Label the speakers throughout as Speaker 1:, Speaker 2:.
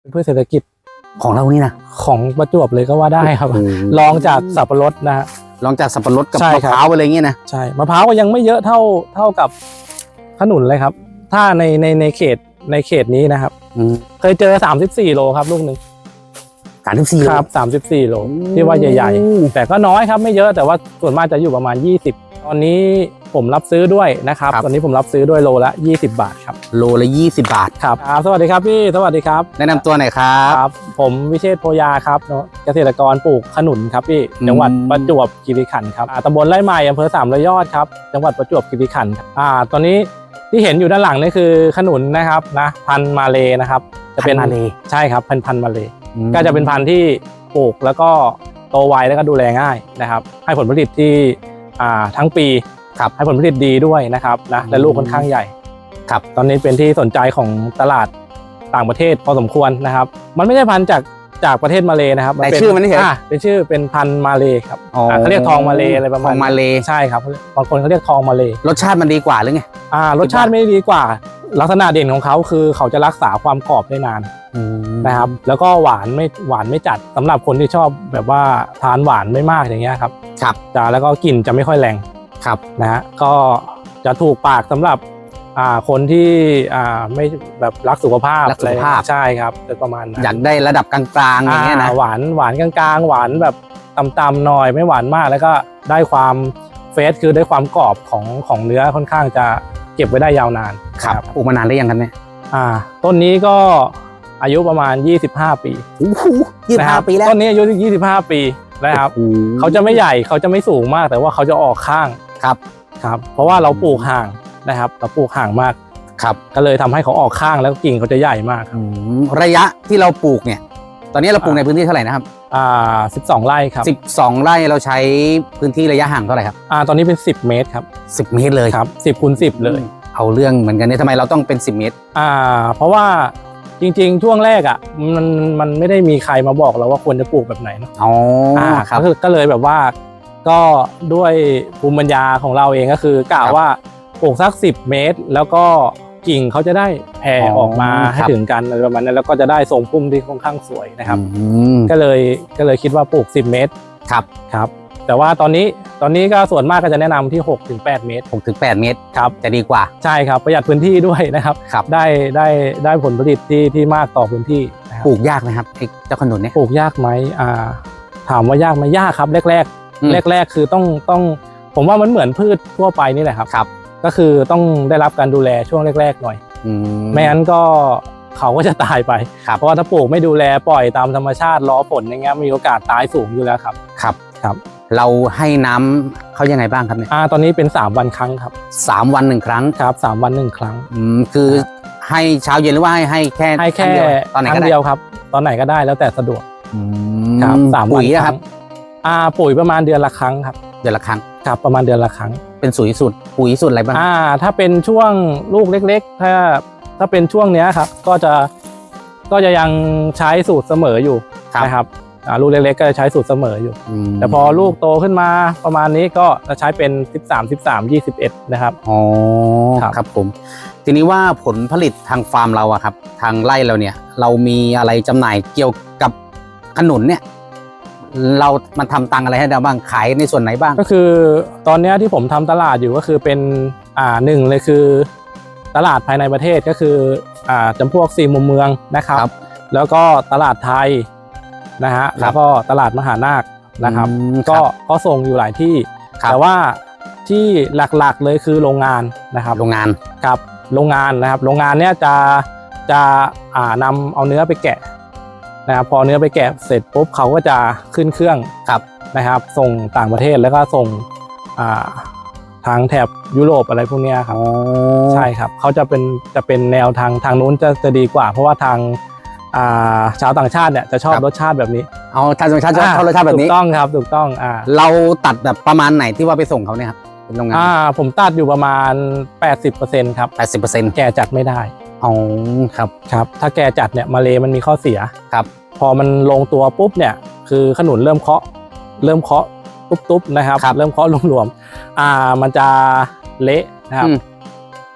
Speaker 1: เป็นพืชเศรษฐกิจ
Speaker 2: ของเรานี่นะ
Speaker 1: ของประจวบเลยก็ว่าได้ครับ
Speaker 2: โอ้โห
Speaker 1: ลองจากสับปะรดนะฮะ
Speaker 2: ลองจากสับปะรดกับ
Speaker 1: ใช่
Speaker 2: มะ
Speaker 1: ครับ
Speaker 2: พร้าวอะไรเงี้ยนะ
Speaker 1: ใช่มะพร้าวก็ยังไม่เยอะเท่าเท่ากับขนุนเลยครับ ถ้าในในในเขตในเขตนี้นะครับเคยเจอ 34 โลครับลูกหนึ่ง
Speaker 2: สามสิบสี่
Speaker 1: ครับ 34 โลที่ว่าใหญ่ ๆ แต่ก็น้อยครับไม่เยอะแต่ว่าส่วนมากจะอยู่ประมาณ 20 ตอนนี้ผมรับซื้อด้วยนะครับ ตอนนี้ผมรับซื้อด้วยโลละ 20 บาทครับ
Speaker 2: โลละยี่สิบบาท
Speaker 1: ครับครับ สวัสดีครับพี่ สวัสดีครับ
Speaker 2: แนะนำตัวหน่อยครับ
Speaker 1: ครับผมวิเชษฐ์โพยาครับเนอะเกษตรกรปลูกขนุนครับพี่
Speaker 2: อืม
Speaker 1: จังหวัดประจวบคีรีขันธ์ครับอ่าตำบลไร่ใหม่อำเภอสามร้อยยอดครับ จังหวัดประจวบคีรีขันธ์ครับอ่า ตอนนี้ที่เห็นอยู่ด้านหลังนี่คือขนุนนะครับนะพันธุ์มาเลนะครับ จะเป็น
Speaker 2: พันธุ์มาเล
Speaker 1: ใช่ครับพันธุ์พันธุ์มาเล
Speaker 2: อืม
Speaker 1: ก็จะเป็นพันธุ์ที่ปลูกแล้วก็โตไวแล้วก็ดูแลง่ายนะครับ ให้ผลผลิตที่อ่า ทั้งปี
Speaker 2: ครับ
Speaker 1: ให้ผลผลิตดีด้วยนะครับนะและลูกค่อนข้างใหญ่
Speaker 2: ครับ
Speaker 1: ตอนนี้เป็นที่สนใจของตลาดต่างประเทศพอสมควรนะครับ มันไม่ใช่พันธุ์จากจากประเทศมาเลยนะครับ
Speaker 2: แต่
Speaker 1: เป็
Speaker 2: ชื่อมันนี่เฉย
Speaker 1: อ่าเป็นชื่อเป็นพันธุ์มาเลยครับ
Speaker 2: อ๋ออ่า
Speaker 1: เขาเรียกทองมาเลยอะไรประ
Speaker 2: ท
Speaker 1: มา
Speaker 2: อ
Speaker 1: ณ
Speaker 2: งมาเล
Speaker 1: ใช่ครับบางคนเขาเรียกทองมาเลย
Speaker 2: รสชาติมันดีกว่าหรือไง
Speaker 1: อ่ารสชาติไม่ได้ดีกว่า ลักษณะเด่นของเขาคือเขาจะรักษาความกรอบได้นาน นะครับ แล้วก็หวานไม่หวานไม่จัดสำหรับคนที่ชอบแบบว่าทานหวานไม่มากอย่างเงี้ยครับ
Speaker 2: ครับ
Speaker 1: จะแล้วก็กลิ่นจะไม่ค่อยแรง
Speaker 2: ครับ
Speaker 1: นะฮะก็จะถูกปากสำหรับอ่าคนที่อ่าไม่แบบรักสุขภาพ
Speaker 2: รักสุขภาพ
Speaker 1: อะไรใช่ครับจะประมาณนั้น
Speaker 2: อยากได้ระดับกลางๆอย่างเงี้ยนะ
Speaker 1: อ่าหวานหวานกลางๆ หวานแบบต่ำๆหน่อยไม่หวานมากแล้วก็ได้ความเฟสคือได้ความกรอบของของเนื้อค่อนข้างจะเก็บไว้ได้ยาวนาน
Speaker 2: ครับ
Speaker 1: นะ
Speaker 2: ปลูกมานานได้ยังครับเนี่ย
Speaker 1: อ่า ต้นนี้ก็ อายุประมาณ 25 ปี
Speaker 2: โอ้โหยี่สิบ
Speaker 1: นะค
Speaker 2: ห้า
Speaker 1: รับ
Speaker 2: ปีแล้ว
Speaker 1: ต้นนี้อายุ25 ปีนะครับ
Speaker 2: โอ้โห
Speaker 1: เขาจะไม่ใหญ่เขาจะไม่สูงมาก แต่ว่าเขาจะออกข้าง
Speaker 2: ครับ
Speaker 1: ครับ เพราะว่าเราปลูกห่างนะครับ เราปลูกห่างมาก
Speaker 2: ครับ
Speaker 1: ก็เลยทำให้เขาออกข้างแล้วกิ่งเขาจะใหญ่มากครับ
Speaker 2: อืมระยะที่เราปลูกเนี่ย ตอนนี้เราปลูกในพื้นที่เท่าไหร่นะครับ
Speaker 1: อ่า12 ไร่ครับ
Speaker 2: สิบสองไร่เราใช้พื้นที่ระยะห่างเท่าไหร่ครับ
Speaker 1: อ่าตอนนี้เป็น 10 เมตรครับ
Speaker 2: สิบเมตรเลย
Speaker 1: ครับ10คูณ10 เลย
Speaker 2: เอาเรื่องเหมือนกันเนี่ยทำไมเราต้องเป็นสิบเมตร
Speaker 1: อ่าเพราะว่า จริง ๆ ช่วงแรกอะมันมันไม่ได้มีใครมาบอกเราว่าควรจะปลูกแบบไหนเนอะ
Speaker 2: อ๋อ
Speaker 1: อ่า
Speaker 2: ครับ
Speaker 1: ก็คือก็เลยแบบว่าก็ด้วยภูมิปัญญาของเราเองก็คือกะ
Speaker 2: ครับ
Speaker 1: ว่าปลูกสัก 10 เมตร แล้วก็กิ่งเขาจะได้แผ่
Speaker 2: อ๋อ
Speaker 1: ออกมาให้
Speaker 2: ครับ
Speaker 1: ถึงกันอะไรประมาณนั้นแล้วก็จะได้ทรงพุ่มที่ค่อนข้างสวยนะครับ
Speaker 2: อืม
Speaker 1: ก็เลยก็เลยคิดว่าปลูก 10 เมตร
Speaker 2: ครับ
Speaker 1: ครับ แต่ว่าตอนนี้ตอนนี้ก็ส่วนมากก็จะแนะนำที่6ถึง8เมตร
Speaker 2: หกถึงแปดเมตร
Speaker 1: ครับ
Speaker 2: จะดีกว่า
Speaker 1: ใช่ครับประหยัดพื้นที่ด้วยนะครับ
Speaker 2: ครับ
Speaker 1: ได้ได้ได้ผลผลิตที่ที่มากต่อพื้นที่นะครับ
Speaker 2: ปลูกยากไหมครับไอ้เจ้าขนุนเนี่ย
Speaker 1: ปลูกยากไหมอ่าถามว่ายากไหมยากครับ แรก
Speaker 2: อืม
Speaker 1: ๆแรกๆคือต้องต้องผมว่ามันเหมือนพืชทั่วไปนี่แหละครับ
Speaker 2: ครับ
Speaker 1: ก็คือต้องได้รับการดูแลช่วงแรกๆหน่อย
Speaker 2: อืม
Speaker 1: ไม่งั้นก็เขาก็จะตายไป
Speaker 2: ครับ
Speaker 1: เพราะว่าถ้าปลูกไม่ดูแลปล่อยตามธรรมชาติรอฝนอย่างเงี้ยมีโอกาสตายสูงอยู่แล้วครับ
Speaker 2: ครับ
Speaker 1: ครับ
Speaker 2: เราให้น้ำเขายังไงบ้างครับเนี่ย
Speaker 1: อ่าตอนนี้เป็น 3 วันครั้งครับ
Speaker 2: สามวันหนึ่งครั้ง
Speaker 1: ครับสามวันหนึ่งครั้ง
Speaker 2: อืมคือให้เช้าเย็นหรือว่าให้ให้แค่
Speaker 1: ให้แค่
Speaker 2: รั้งเดียวตอนไหน
Speaker 1: ค
Speaker 2: ก็
Speaker 1: รั้ง
Speaker 2: ได้
Speaker 1: เดียวครับ ตอนไหนก็ได้แล้วแต่สะดวก
Speaker 2: อื
Speaker 1: ครับสามวัน
Speaker 2: ปุ๋ยนะครับ
Speaker 1: งอ่าปุ๋ยประมาณเดือนละครั้งครับ
Speaker 2: เดือนละครั้ง
Speaker 1: ครับประมาณเดือนละครั้ง
Speaker 2: เป็นสุยสูตรปุ๋ยสูตรอะไรบ้าง
Speaker 1: อ่า ถ้าเป็นช่วงลูกเล็ก ๆ ถ้าถ้าเป็นช่วงเนี้ยครับ ก็จะก็จะยังใช้สูตรเสมออยู่
Speaker 2: ครับ
Speaker 1: นะครับ อ่าลูกเล็กๆก็จะใช้สูตรเสมออยู่
Speaker 2: ม
Speaker 1: แต่พอลูกโตขึ้นมาประมาณนี้ก็จะใช้เป็น 13 13 21 นะครับ
Speaker 2: อ๋อ
Speaker 1: ครับ
Speaker 2: ครับผม ทีนี้ว่าผลผลิตทางฟาร์มเราอะครับ ทางไร่เราเนี่ย เรามีอะไรจำหน่ายเกี่ยวกับขนุนเนี่ย เรามันทำตังอะไรให้เราบ้างขายในส่วนไหนบ้าง
Speaker 1: ก็คือตอนเนี้ยที่ผมทำตลาดอยู่ก็คือเป็นอ่าหนึ่งเลยคือ ตลาดภายในประเทศก็คืออ่าจำพวกสี่มุมเมืองนะครับ
Speaker 2: ครับ
Speaker 1: แล้วก็ตลาดไทย นะฮะแล้วก็ตลาดมหานาคนะครับ
Speaker 2: อืม
Speaker 1: ก็
Speaker 2: ครับ
Speaker 1: ก็ส่งอยู่หลายที่
Speaker 2: ครับ
Speaker 1: แต่ว่าที่หลักๆเลยคือโรงงานนะครับ
Speaker 2: โรงงาน
Speaker 1: ครับโรงงานนะครับ โรงงานเนี้ยจะจะอ่านำเอาเนื้อไปแกะนะครับพอเนื้อไปแกะเสร็จปุ๊บเขาก็จะขึ้นเครื่อง
Speaker 2: ครับ
Speaker 1: นะครับ ส่งต่างประเทศแล้วก็ส่งอ่าทางแถบยุโรปอะไรพวกเนี้ยครับใช่ครับเขาจะเป็นจะเป็นแนวทางทางนู้นจะจะดีกว่า เพราะว่าทาง อ่าชาวต่างชาติเนี่ยจะชอบ
Speaker 2: ครับ
Speaker 1: รสชาติแบบนี้
Speaker 2: เอาทางธรรมชาติชอบชอบรสชาติแบบนี้
Speaker 1: ถูกต้องครับถูกต้องอ่า
Speaker 2: เราตัดแบบประมาณไหนที่ว่าไปส่งเขาเนี่ยครับเป็นโรงงาน
Speaker 1: อ่าผมตัดอยู่ประมาณ 80%ครับ
Speaker 2: แปดสิบเปอร์เซ็นต์
Speaker 1: แก่จัดไม่ได้
Speaker 2: อ๋อครับ
Speaker 1: ครับ ถ้าแก่จัดเนี่ยมาเลมันมีข้อเสีย
Speaker 2: ครับ
Speaker 1: พอมันลงตัวปุ๊บเนี่ยคือขนุนเริ่มเคาะ เริ่มเคาะตุ๊บๆนะครับ
Speaker 2: ครับ
Speaker 1: เริ่มเคาะรวมๆอ่ามันจะเละนะครับ
Speaker 2: อืม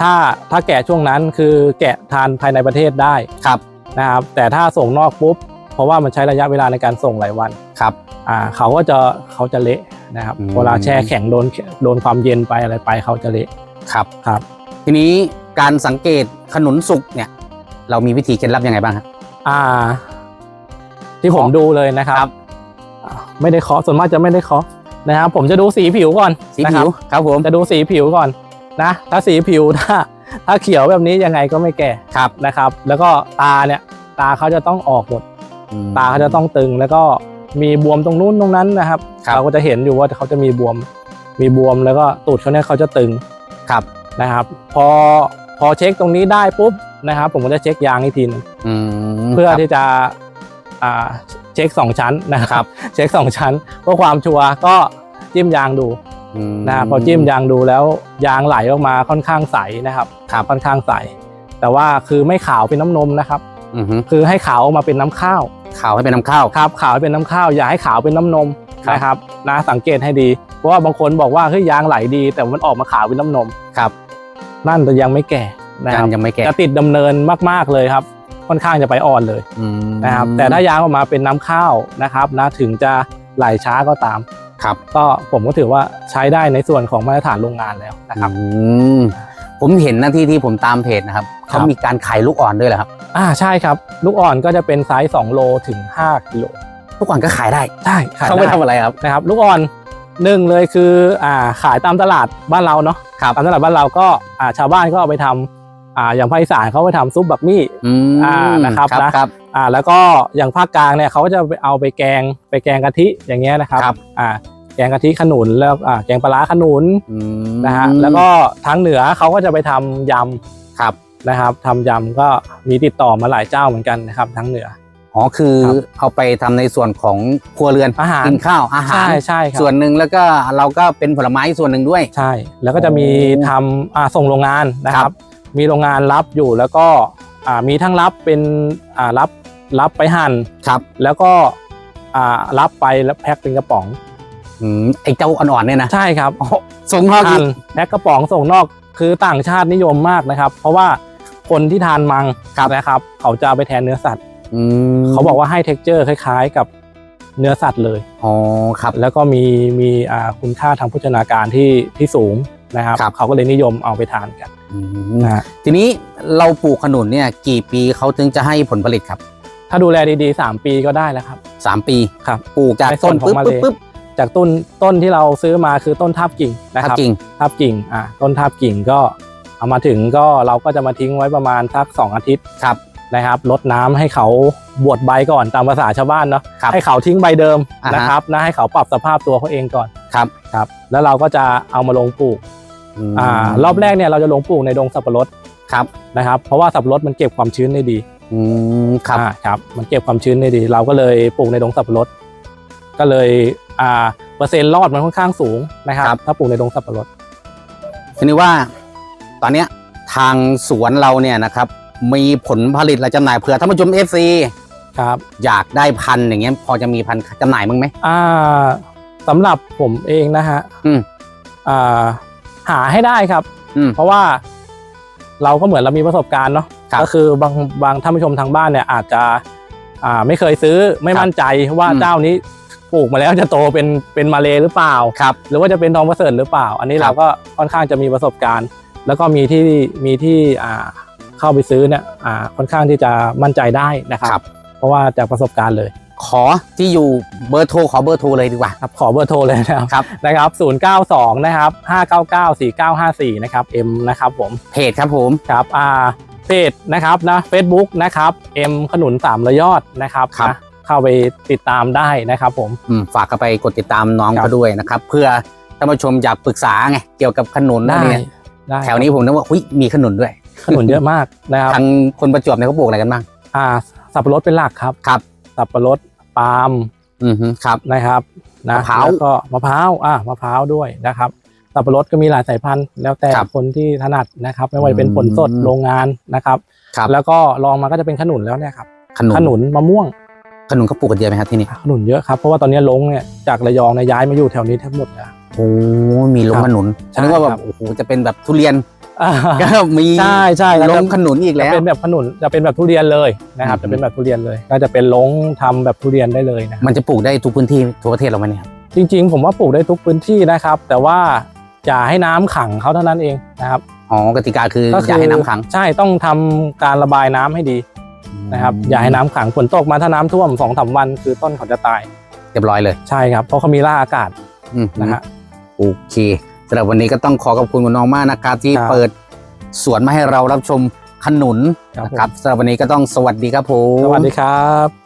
Speaker 1: ถ้าถ้าแกะช่วงนั้นคือแกะทานภายในประเทศได้
Speaker 2: ครับ
Speaker 1: นะครับแต่ถ้าส่งนอกปุ๊บ เพราะว่ามันใช้ระยะเวลาในการส่งหลายวัน
Speaker 2: ครับ
Speaker 1: อ่าเขาก็จะเขาจะเละนะครับ
Speaker 2: อืม
Speaker 1: เวลาแช่แข็งโดนโดนความเย็นไปอะไรไปเขาจะเละ
Speaker 2: ครับ
Speaker 1: ครับ
Speaker 2: ทีนี้การสังเกตขนุนสุกเนี่ย เรามีวิธีเคล็ดลับยังไงบ้างครับ
Speaker 1: อ่า ที่ผม
Speaker 2: เคาะ
Speaker 1: ดูเลยนะครับ อ่าไม่ได้เคาะส่วนมากจะไม่ได้เคาะนะครับ ผมจะดูสีผิวก่อน
Speaker 2: สี
Speaker 1: นะค
Speaker 2: ผิ
Speaker 1: รับ
Speaker 2: วครับผม
Speaker 1: จะดูสีผิวก่อนนะ ถ้าสีผิวถ้า ถ้าเขียวแบบนี้ยังไงก็ไม่แก่
Speaker 2: ครับ
Speaker 1: นะครับ แล้วก็ตาเนี่ยตาเขาจะต้องออกหมด
Speaker 2: อืม
Speaker 1: ตาเขาจะต้องตึงแล้วก็มีบวมตรงนู้นตรงนั้นนะครับ
Speaker 2: ครับ
Speaker 1: เราก็จะเห็นอยู่ว่าเขาจะมีบวมมีบวมแล้วก็ตูดเขาเนี่ยเขาจะตึง
Speaker 2: ครับ
Speaker 1: นะครับ พอพอเช็คตรงนี้ได้ปุ๊บนะครับ ผมก็จะเช็คยางอีกทีหนึง
Speaker 2: อืม
Speaker 1: เพื่อ
Speaker 2: ครับ
Speaker 1: ที่จะอ่าเช็คสองชั้นนะค
Speaker 2: ครั
Speaker 1: รับ
Speaker 2: บ
Speaker 1: เช็คสองชั้นเพื่อความชัวร์ก็จิ้มยางดู
Speaker 2: ม
Speaker 1: นะพอจิ้มยางดูแล้วยางไหลออกมาค่อนข้างใสนะครับ
Speaker 2: ครับ
Speaker 1: ค่อนข้างใส แต่ว่าคือไม่ขาวเป็นน้ำนมนะครับ
Speaker 2: อือฮึ
Speaker 1: คือให้ขาวออกมาเป็นน้ำข้าว
Speaker 2: ข่าวให้เป็นน้ำข้าว
Speaker 1: ครับขาวให้เป็นน้ำข้าว อย่าให้ขาวเป็นน้ำนม
Speaker 2: ครับ
Speaker 1: นะครับนะสังเกตให้ดี เพราะว่าบางคนบอกว่าเฮ้ยยางไหลดี แต่มันออกมาขาวเป็นน้ำนม
Speaker 2: ครับ
Speaker 1: นั่นแต่ยังไม่แก่นะค
Speaker 2: ยั
Speaker 1: รั
Speaker 2: ง
Speaker 1: บ
Speaker 2: ยังไม่แก่
Speaker 1: จะติดดำเนินมากๆเลยครับ ค่อนข้างจะไปอ่อนเลย
Speaker 2: อืม
Speaker 1: นะครับแต่ถ้ายางออกมาเป็นน้ำข้าวนะครับนะถึงจะไหลช้าก็ตาม
Speaker 2: ครับ
Speaker 1: ก็ผมก็ถือว่าใช้ได้ในส่วนของมาตรฐานโรงงานแล้วนะครับ
Speaker 2: อืมผมเห็นหน้าที่ที่ผมตามเพจนะครับ
Speaker 1: ครั
Speaker 2: เขา
Speaker 1: บ
Speaker 2: มีการขายลูกอ่อนด้วยเหรอครับ
Speaker 1: อ่าใช่ครับ ลูกอ่อนก็จะเป็นไซส์2โลถึง5กิโล
Speaker 2: ลูกอ่อนก็ขายได้
Speaker 1: ใช่ขาย
Speaker 2: เขาไป
Speaker 1: ได้
Speaker 2: ทำอะไรครับ
Speaker 1: นะครับ ลูกอ่อนหนึ่งเลยคืออ่าขายตามตลาดบ้านเราเนาะ
Speaker 2: ครับ
Speaker 1: ตามตลาดบ้านเราก็อ่าชาวบ้านก็เอาไปทำอ่าอย่างภาคอีสานเขาไปทำซุปบักมี่
Speaker 2: อืม
Speaker 1: อ่านะครับ
Speaker 2: ครับ
Speaker 1: นะ
Speaker 2: ครับ
Speaker 1: อ่าแล้วก็อย่างภาคกลางเนี่ยเขาก็จะเอาไปแกงไปแกงกะทิอย่างเงี้ยนะครับ
Speaker 2: ครับ
Speaker 1: อ่าแกงกะทิขนุนแล้วอ่าแกงปลาร้าขนุน
Speaker 2: อืม
Speaker 1: นะฮะแล้วก็ทางเหนือเขาก็จะไปทำย
Speaker 2: ครับำ
Speaker 1: นะครับทำยำก็มีติดต่อมาหลายเจ้าเหมือนกันนะครับทางเหนือ
Speaker 2: อ๋อคือ
Speaker 1: ครับ
Speaker 2: เอาไปทำในส่วนของครัวเรือน
Speaker 1: อาหาร
Speaker 2: กินข้าวอาหาร
Speaker 1: ใช่ใช่ครับ
Speaker 2: ส่วนหนึ่งแล้วก็เราก็เป็นผลไม้ส่วนหนึ่งด้วย
Speaker 1: ใช่แล้วก็จะมี
Speaker 2: โอ้
Speaker 1: ทำอ่าส่งโรงงานนะค
Speaker 2: ครั
Speaker 1: รับ
Speaker 2: บ
Speaker 1: มีโรงงานรับอยู่แล้วก็ อ่ามีทั้งรับเป็นอ่ารับรับไปหั่น
Speaker 2: ครับ
Speaker 1: แล้วก็อ่ารับไปแล้วแพ็คเป็นกระป๋อง
Speaker 2: อืมไอ้เจ้าอ่อนๆเนี่ยนะ
Speaker 1: ใช่ครับ
Speaker 2: ส่งนอกอี
Speaker 1: หั่
Speaker 2: ก
Speaker 1: นแพ็คกระป๋องส่งนอกคือต่างชาตินิยมมากนะครับ เพราะว่าคนที่ทานมังนะครับ เขาจะเอาไปแทนเนื้อสัตว์
Speaker 2: อืม
Speaker 1: เขาบอกว่าให้เท็กเจอร์คล้าย ๆ กับเนื้อสัตว์เลย
Speaker 2: อ๋อครับ
Speaker 1: แล้วก็มีมีอ่าคุณค่าทางโภชนาการที่ที่สูง นะครับ
Speaker 2: ครับ
Speaker 1: เขาก็เลยนิยมเอาไปทานกัน
Speaker 2: อืม
Speaker 1: นะฮะ
Speaker 2: ทีนี้เราปลูกขนุนเนี่ยกี่ปีเขาถึงจะให้ผลผลิตครับ
Speaker 1: ถ้าดูแลดีๆ 3 ปีก็ได้แล้วครับ
Speaker 2: สามปี
Speaker 1: ครับ
Speaker 2: ปลูกจาก
Speaker 1: ในส่
Speaker 2: ต้
Speaker 1: วนนของ
Speaker 2: ปุ๊บ
Speaker 1: มะ
Speaker 2: ปุ๊
Speaker 1: เร็
Speaker 2: บ
Speaker 1: ง
Speaker 2: ปุ๊บ
Speaker 1: จากต้นต้นที่เราซื้อมาคือต้นทับกิ่งนะ
Speaker 2: ค
Speaker 1: ค
Speaker 2: รั
Speaker 1: รั
Speaker 2: บบจริง
Speaker 1: ทับกิ่งอ่าต้นทับกิ่งก็เอามาถึงก็เราก็จะมาทิ้งไว้ประมาณสักสองอาทิตย์
Speaker 2: ครับ
Speaker 1: นะครับลดน้ำให้เขาบวชใบก่อนตามภาษาชาวบ้านเนาะ
Speaker 2: ครับ
Speaker 1: ให้เขาทิ้งใบเดิม
Speaker 2: อ่าฮะ
Speaker 1: นะครับนะให้เขาปรับสภาพตัวเขาเองก่อน
Speaker 2: ครับ
Speaker 1: ครับ แล้วเราก็จะเอามาลงปลูก
Speaker 2: ม
Speaker 1: อ่ารอบแรกเนี่ยเราจะลงปลูกในดงสับปะรด
Speaker 2: ครับ
Speaker 1: นะครับ เพราะว่าสับปะรดมันเก็บความชื้นได้ดี
Speaker 2: อืมครับ
Speaker 1: อ่าครับมันเก็บความชื้นได้ดี เราก็เลยปลูกในดงสับปะรดก็เลยอ่าเปอร์เซ็นต์รอดมันค่อนข้างสูงนะครับ
Speaker 2: ครับ
Speaker 1: ถ้าปลูกในดงสับปะรด
Speaker 2: ทีนี้ว่าตอนเนี้ยทางสวนเราเนี่ยนะครับ มีผลผลิตและจำหน่ายเผื่อท่านผู้ชมเอฟซี
Speaker 1: ครับ
Speaker 2: อยากได้พันธุ์อย่างเงี้ยพอจะมีพันธุ์จำหน่ายมั้งไหม
Speaker 1: อ่าสำหรับผมเองนะฮะ
Speaker 2: อืม
Speaker 1: อ่า หาให้ได้ครับ
Speaker 2: อืม
Speaker 1: เพราะว่าเราก็เหมือนเรามีประสบการณ์เนาะ
Speaker 2: ครับ
Speaker 1: ก็คือบางบางท่านผู้ชมทางบ้านเนี่ยอาจจะอ่าไม่เคยซื้อไม่
Speaker 2: ครับ
Speaker 1: มั่นใจว่า
Speaker 2: อืม
Speaker 1: เจ้านี้ปลูกมาแล้วจะโตเป็นเป็นมาเลหรือเปล่า
Speaker 2: ครับ
Speaker 1: หรือว่าจะเป็นทองประเสริฐหรือเปล่า อันนี้
Speaker 2: ครั
Speaker 1: เรา
Speaker 2: บ
Speaker 1: ก็ค่อนข้างจะมีประสบการณ์ แล้วก็มีที่มีที่อ่าเข้าไปซื้อเนี่ยอ่าค่อนข้างที่จะมั่นใจได้นะครับ
Speaker 2: ครับ
Speaker 1: เพราะว่าจากประสบการณ์เลย
Speaker 2: ขอที่อยู่เบอร์โทรขอเบอร์โทรเลยดีกว่า
Speaker 1: ครับขอเบอร์โทรเลยนะครับ
Speaker 2: ครับ
Speaker 1: นะครับ 092 นะครับ 599 4954 นะครับ M นะครับผม
Speaker 2: เพจครับผม
Speaker 1: ครับอ่าเพจนะครับนะ Facebook นะครับ M ขนุนสามระยอดนะครับ
Speaker 2: ครับ
Speaker 1: นะเข้าไปติดตามได้นะครับผม
Speaker 2: อืมฝากกันไปกดติดตามน้อง
Speaker 1: ครับ
Speaker 2: เขาด้วยนะครับ เพื่อท่านผู้ชมอยากปรึกษาไงเกี่ยวกับขนุน
Speaker 1: ได้
Speaker 2: อะไรเนี่ย
Speaker 1: ได้
Speaker 2: แถวนี้ผมนึกว่าหุ้ยมีขนุนด้วย
Speaker 1: ขนุนเยอะมากนะครับ
Speaker 2: ทางคนประจวบเนี่ยเขาปลูกอะไรกันบ้าง
Speaker 1: อ่าสับปะรดเป็นหลักครับ
Speaker 2: ครับ
Speaker 1: สับปะรดปาล์ม
Speaker 2: อือฮึครับ
Speaker 1: นะครับนะ
Speaker 2: มะพร้าว
Speaker 1: แล้วก็มะพร้าวอ่ามะพร้าวด้วยนะครับ สับปะรดก็มีหลายสายพันธุ์ แล้วแต่
Speaker 2: ครับ
Speaker 1: คนที่ถนัดนะครับ ไม่ว่าจะเป็นผลสด
Speaker 2: อืม
Speaker 1: โรงงานนะครับ
Speaker 2: ครับ
Speaker 1: แล้วก็ลองมาก็จะเป็นขนุนแล้วเนี่ยครับ
Speaker 2: ขนุน
Speaker 1: ขนุนมะม่วง
Speaker 2: ขนุนเขาปลูกกันเยอะไหมครับที่นี่
Speaker 1: ขนุนเยอะครับเพราะว่าตอนนี้ลงเนี่ยจากระยองเนี่ยย้ายมาอยู่แถวนี้ทั้งหมดนะ
Speaker 2: โอ้มีลง
Speaker 1: ครับ
Speaker 2: ขนุน
Speaker 1: ใช่
Speaker 2: นึกว่าแบ
Speaker 1: ครับบ
Speaker 2: โอ้โหจะเป็นแบบทุเรียน
Speaker 1: อ่า
Speaker 2: ก็มี
Speaker 1: ใช่ใช่
Speaker 2: ล
Speaker 1: แล้ว
Speaker 2: งขนุนอีก
Speaker 1: จะ
Speaker 2: แล้ว
Speaker 1: เป็นแบบขนุนจะเป็นแบบทุเรียนเลยนะครับ
Speaker 2: อืม
Speaker 1: จะเป็นแบบทุเรียนเลย ก็จะเป็นลงทำแบบทุเรียนได้เลยนะครับ
Speaker 2: มันจะปลูกได้ทุกพื้นที่ทั่วประเทศเราไหมเนี่ยครับ
Speaker 1: จริง ๆ ผมว่าปลูกได้ทุกพื้นที่นะครับ แต่ว่าอย่าให้น้ำขังเขาเท่านั้นเองนะครับ
Speaker 2: อ๋อกติกาคืออย่าให้น้ำขัง
Speaker 1: ใช่ต้องทำการระบายน้ำให้ดีนะครับอย่าให้น้ำขังฝนตกมาถ้าน้ำท่วมสองสามวันคือต้นเขาจะตาย
Speaker 2: เรียบร้อยเลย
Speaker 1: ใช่ครับเพราะเขามีร่าอากาศ
Speaker 2: อืม
Speaker 1: นะฮะ
Speaker 2: โอเค สำหรับวันนี้ก็ต้องขอขอบคุณคุณน้องมากนะครับ ที่
Speaker 1: ครับ
Speaker 2: เปิดสวนมาให้เรารับชมขนุน
Speaker 1: ครับ
Speaker 2: นะครับสำหรับวันนี้ก็ต้องสวัสดีครับผม
Speaker 1: สวัสดีครับ